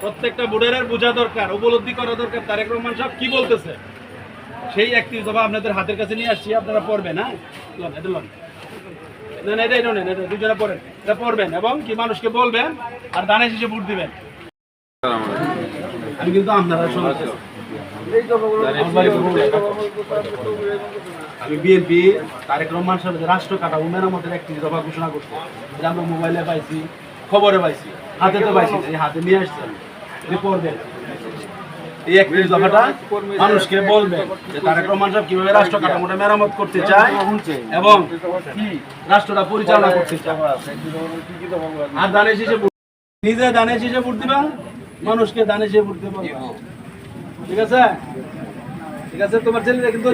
প্রত্যেকটা ভোটারের বোঝা দরকার, উপলব্ধি করা দরকার। তারেক রহমান সাহেব কি বলতেছে? সেই একটি দফা আপনাদের হাতের কাছে নিয়ে আসছি, আপনারা পড়বেন হ্যাঁ। না না, এটা নেন, এটা দুজনে পড়েন। এটা পড়বেন এবং কি মানুষকে বলবেন আর দানে শেষে ভোট দিবেন। আমি কিন্তু আপনারা। আমি বিএনপি তারেক রহমান সাহেব রাষ্ট্র একটি দফা ঘোষণা করছে। আমরা মোবাইলে পাইছি। খবরে পাইছি। হাতে তো পাইছি এই হাতে নিয়ে আসছি। আমি পড়বেন এই একটি দফাটা মানুষকে বলবেন যে তারেক রহমান সাহেব কীভাবে রাষ্ট্র কাঠামোটা মেরামত করতে চায় এবং রাষ্ট্রটা পরিচালনা করতে চায়। আর দানে শেষে নিজে দানে শেষে ভোট দিবা? মানুষকে দানে শেষে ভোট দিবা? ঠিক আছে? ঠিক আছে তোমার ছেলেরা কিন্তু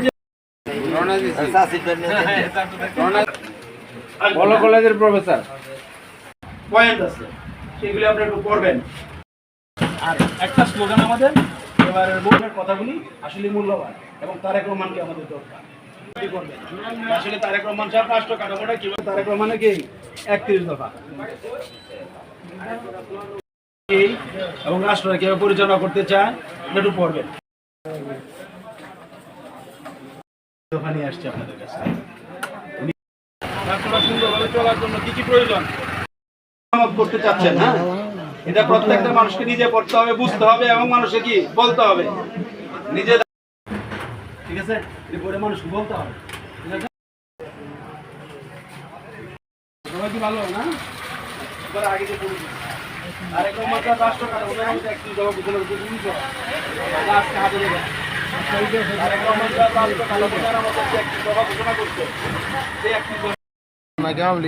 বলো কলেজের প্রফেসর। পয়েন্ট আছে, সেগুলি আপনি একটু পড়বেন। আর একটা স্লোগান আমাদের এবারের বোর্ডের কথাগুলি আসলে মূল্যবান এবং তারেক রহমানকে আমাদের দরকার। আসলে তারেক রহমান সাহেব রাষ্ট্র কাঠামোটা কি তারেক রহমানের একত্রিশ দফা? এবং কীভাবে পরিচালনা করতে চায় একটু পড়বেন। দফা আসছে আপনাদের কাছে। সুন্দরভাবে চলার জন্য কি কি প্রয়োজন? মেরামত করতে চাচ্ছেন হ্যাঁ এটা প্রত্যেকটা মানুষকে নিজে পড়তে হবে, বুঝতে হবে এবং মানুষকে কি বলতে হবে? নিজে ঠিক আছে? মানুষকে বলতে হবে।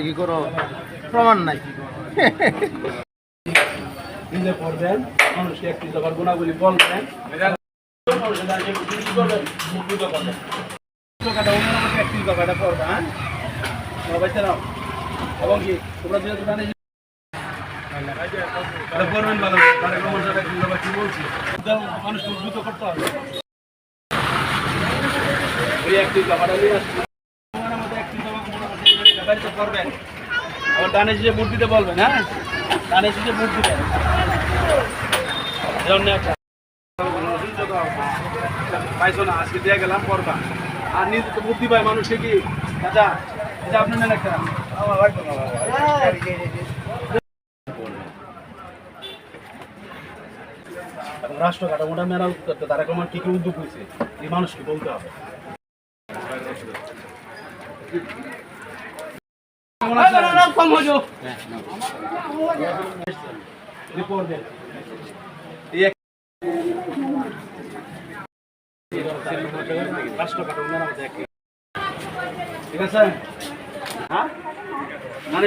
কি করো। প্রমাণ নাই। নিজে পড়বেন, মানুষকে একটি দফার গুণাবলী বলবেন করবেন? করবেন। এবং কি তোমরা যেহেতু জানি পড়বেন ভালো কি বলছে? মানুষকে উদ্বুদ্ধ করতে হবে ওই একটি দফাটা নিয়ে আসছি। একটি ব্যবহৃত করবেন আবার ডানে শিশে দিতে বলবেন হ্যাঁ? ডানে শিশে ধন্যবাদ পাইছো না, আজকে দিয়ে গেলাম পড়বা আর নিজে বুদ্ধি পায় মানুষকে কি? আচ্ছা এটা আপনি নেন একটা। মেরামত করতে তারা আমার কি কি উদ্যোগ হয়েছে, এই মানুষকে বলতে হবে কেমন আছেন? রিপোর্ট দেন এই এক- রাষ্ট্র কাঠামো মেরামত এক- ঠিক আছে? হ্যাঁ?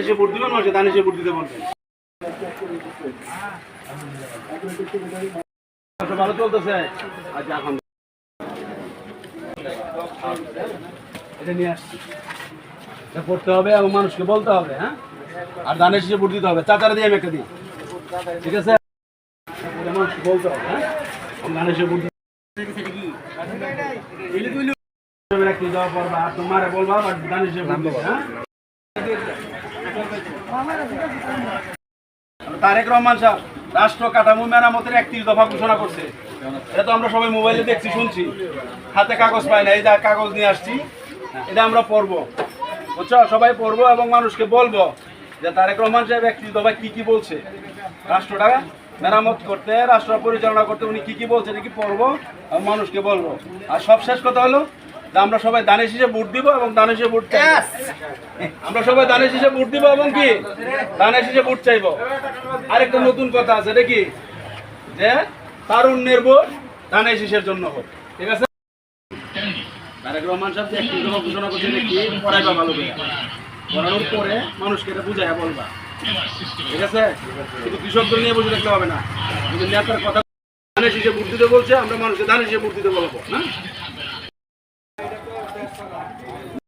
সে ভোট দিবেন মানুষে সে ভোট দিতে বলবেন। ভালো চলতেছে। আচ্ছা এখন এটা নিয়ে আসছি। পড়তে হবে এবং মানুষকে বলতে হবে হ্যাঁ? আর ধানের শেষে ভোট দিতে হবে। চাচারা দিয়ে আমি একটা দিই। ঠিক আছে? হ্যাঁ? হ্যাঁ? তারেক রহমান সাহেব, রাষ্ট্র কাঠামো মেরামতের একত্রিশ দফা ঘোষণা করছে। এটা তো আমরা সবাই মোবাইলে দেখছি, শুনছি। হাতে কাগজ পাই না, এই কাগজ নিয়ে আসছি, এটা আমরা পড়ব। বুঝছ সবাই পড়ব এবং মানুষকে বলব যে তারেক রহমান সাহেব একত্রিশ দফা কি কি বলছে? রাষ্ট্রটা মেরামত করতে রাষ্ট্র পরিচালনা করতে উনি কি কি বলছে এটা কি পড়ব এবং মানুষকে বলব। আর সব শেষ কথা হলো যে আমরা সবাই দানে শীষে ভোট দিব এবং দানে শীষে ভোট আমরা সবাই দানে শীষে ভোট দিব এবং কি? দানে শীষে ভোট চাইব। আরেকটা নতুন কথা আছে এটা কি? যে তারুণ্যের ভোট দানে শীষের জন্য হোক। ঠিক আছে? তারেক রহমান সাহেব যে একটি ঘোষণা করছে কি পড়াইবা ভালো করে? পড়ানোর পরে মানুষকে এটা বুঝাইয়া বলবা। ঠিক আছে? কিন্তু কৃষকদের নিয়ে বসে থাকতে হবে না। কিন্তু নেতার কথা ধানের শেষে ভোট দিতে বলছে, আমরা মানুষকে ধানের হিসেবে ভোট দিতে বলব, না?